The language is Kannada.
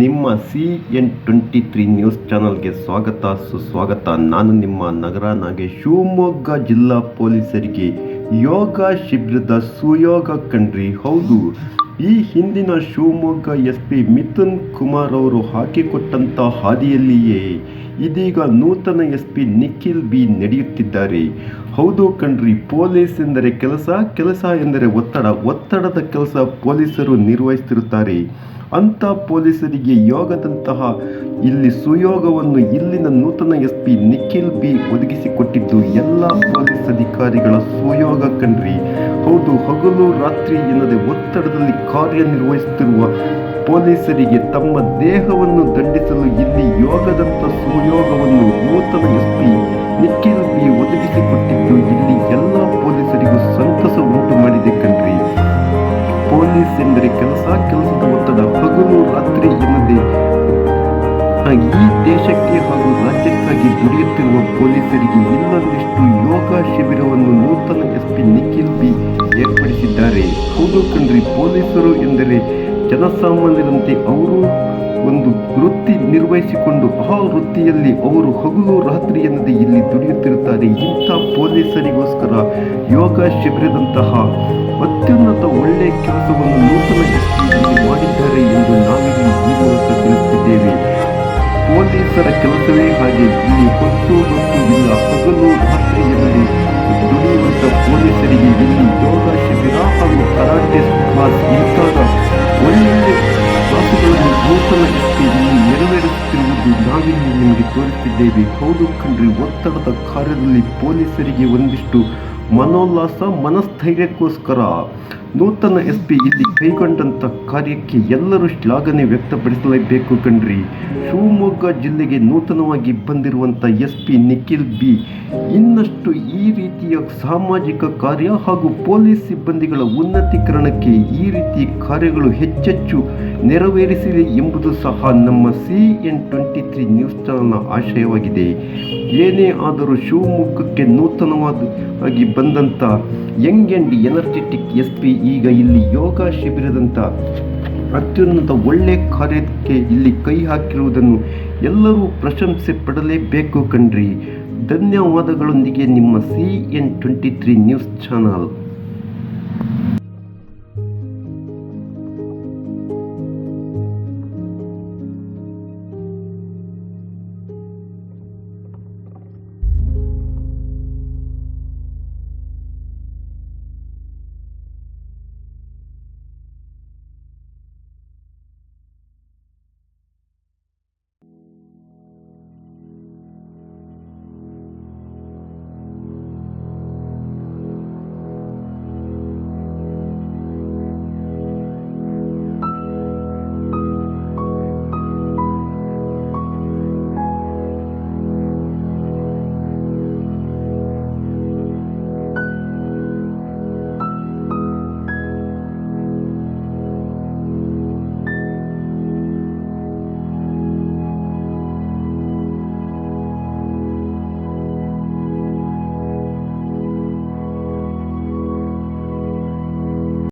ನಿಮ್ಮ C N twenty three news ಚಾನಲ್ಗೆ ಸ್ವಾಗತ. ಸುಸ್ವಾಗತ. ನಾನು ನಿಮ್ಮ ನಗರ ನಾಗೆ ಶಿವಮೊಗ್ಗ ಜಿಲ್ಲಾ ಪೊಲೀಸರಿಗೆ ಯೋಗ ಶಿಬಿರದ ಸುಯೋಗ ಕಣ್ರಿ. ಹೌದು ಈ ಹಿಂದಿನ ಶಿವಮೊಗ್ಗ ಎಸ್ ಪಿ ಮಿಥುನ್ ಕುಮಾರ್ ಅವರು ಹಾಕಿಕೊಟ್ಟಂಥ ಹಾದಿಯಲ್ಲಿಯೇ ಇದೀಗ ನೂತನ ಎಸ್ ಪಿ ನಿಖಿಲ್ ಬಿ ನಡೆಯುತ್ತಿದ್ದಾರೆ. ಹೌದು ಕಣ್ರಿ, ಪೊಲೀಸ್ ಎಂದರೆ ಕೆಲಸ ಕೆಲಸ ಎಂದರೆ ಒತ್ತಡ, ಒತ್ತಡದ ಕೆಲಸ ಪೊಲೀಸರು ನಿರ್ವಹಿಸುತ್ತಿರುತ್ತಾರೆ. ಅಂಥ ಪೊಲೀಸರಿಗೆ ಯೋಗದಂತಹ ಇಲ್ಲಿ ಸುಯೋಗವನ್ನು ಇಲ್ಲಿನ ನೂತನ ಎಸ್ ಪಿ ನಿಖಿಲ್ ಬಿ ಒದಗಿಸಿಕೊಟ್ಟಿದ್ದು ಎಲ್ಲ ಪೊಲೀಸ್ ಅಧಿಕಾರಿಗಳ ಸುಯೋಗ ಕಣ್ರಿ. ಹೌದು, ಹಗಲು ರಾತ್ರಿ ಎನ್ನದೆ ಒತ್ತಡದಲ್ಲಿ ಕಾರ್ಯನಿರ್ವಹಿಸುತ್ತಿರುವ ಪೊಲೀಸರಿಗೆ ತಮ್ಮ ದೇಹವನ್ನು ದಂಡಿಸಲು ಇಲ್ಲಿ ಯೋಗದಂತ ಸುಯೋಗವನ್ನು ನೂತನ ಎಸ್ ಪಿ ನಿಖಿಲ್ ಬಿ ಒದಗಿಸಿಕೊಟ್ಟಿದ್ದು, ಇಲ್ಲಿ ಎಲ್ಲ ಪೊಲೀಸರಿಗೂ ಸಂತಸ ಉಂಟು ಮಾಡಿದೆ ಕಣ್ರಿ. ಪೊಲೀಸ್ ಎಂದರೆ ಕೆಲಸ, ಕೆಲಸದ ಒತ್ತಡ, ಹಗಲು ರಾತ್ರಿ ಎನ್ನದೆ ಈ ದೇಶಕ್ಕೆ ಹಾಗೂ ರಾಜ್ಯಕ್ಕಾಗಿ ದುಡಿಯುತ್ತಿರುವ ಪೊಲೀಸರಿಗೆ ಇನ್ನೊಂದಿಷ್ಟು ಹೌದು ಪೊಲೀಸರು ಎಂದರೆ ಜನಸಾಮಾನ್ಯರಂತೆ ಅವರು ಒಂದು ವೃತ್ತಿ ನಿರ್ವಹಿಸಿಕೊಂಡು ಆ ವೃತ್ತಿಯಲ್ಲಿ ಅವರು ಹಗಲು ರಾತ್ರಿ ಎನ್ನದೆ ಇಲ್ಲಿ ದುಡಿಯುತ್ತಿರುತ್ತಾರೆ. ಇಂಥ ಪೊಲೀಸರಿಗೋಸ್ಕರ ಯೋಗ ಶಿಬಿರದಂತಹ ಅತ್ಯುನ್ನತ ಒಳ್ಳೆಯ ಕೆಲಸವನ್ನು ನೂತನ ಮಾಡಿದ್ದಾರೆ ಎಂದು ನಾವಿಲ್ಲಿ ಈ ಮೂಲಕ ತಿಳಿಸಿದ್ದೇವೆ ಪೊಲೀಸರ ಕೆಲಸವೇ ಹಾಗೆ, ಇಲ್ಲಿ ಹೊತ್ತು ಹೊತ್ತು ಇಲ್ಲ ಹಗಲು ರಾತ್ರಿ ಎನ್ನದೆ ದುಡಿಯುವಂಥ ಪೊಲೀಸರಿಗೆ ಇಲ್ಲಿ ಯೋಗ ಶಿಬಿರ ತೋರಿಸಿದ್ದೇವೆ. ಹೌದು ಕಣ್ರಿ ಒತ್ತಡದ ಕಾರ್ಯದಲ್ಲಿ ಪೊಲೀಸರಿಗೆ ಒಂದಿಷ್ಟು ಮನೋಲ್ಲಾಸ ಮನಸ್ಥೈರ್ಯಕ್ಕೋಸ್ಕರ. ನೂತನ ಎಸ್ ಪಿ ಇಲ್ಲಿ ಕೈಗೊಂಡಂಥ ಕಾರ್ಯಕ್ಕೆ ಎಲ್ಲರೂ ಶ್ಲಾಘನೆ ವ್ಯಕ್ತಪಡಿಸಲೇಬೇಕು ಕಣ್ರಿ. ಶಿವಮೊಗ್ಗ ಜಿಲ್ಲೆಗೆ ನೂತನವಾಗಿ ಬಂದಿರುವಂಥ ಎಸ್ ಪಿ ನಿಖಿಲ್ ಬಿ, ಇನ್ನಷ್ಟು ಈ ರೀತಿಯ ಸಾಮಾಜಿಕ ಕಾರ್ಯ ಹಾಗೂ ಪೊಲೀಸ್ ಸಿಬ್ಬಂದಿಗಳ ಉನ್ನತೀಕರಣಕ್ಕೆ ಈ ರೀತಿ ಕಾರ್ಯಗಳು ಹೆಚ್ಚೆಚ್ಚು ನೆರವೇರಿಸಿದೆ ಎಂಬುದು ಸಹ ನಮ್ಮ C N twenty three news ಚಾನಲ್ನ ಆಶಯವಾಗಿದೆ. ಏನೇ ಆದರೂ ಶಿವಮೊಗ್ಗಕ್ಕೆ ನೂತನವಾಗಿ ಬಂದಂಥ young and energetic S P ಈಗ ಇಲ್ಲಿ ಯೋಗ ಶಿಬಿರದಂಥ ಅತ್ಯುನ್ನತ ಒಳ್ಳೆ ಕಾರ್ಯಕ್ಕೆ ಇಲ್ಲಿ ಕೈ ಹಾಕಿರುವುದನ್ನು ಎಲ್ಲರೂ ಪ್ರಶಂಸೆ ಪಡಲೇಬೇಕು ಕಣ್ರಿ. ಧನ್ಯವಾದಗಳೊಂದಿಗೆ ನಿಮ್ಮ C N twenty three news channel.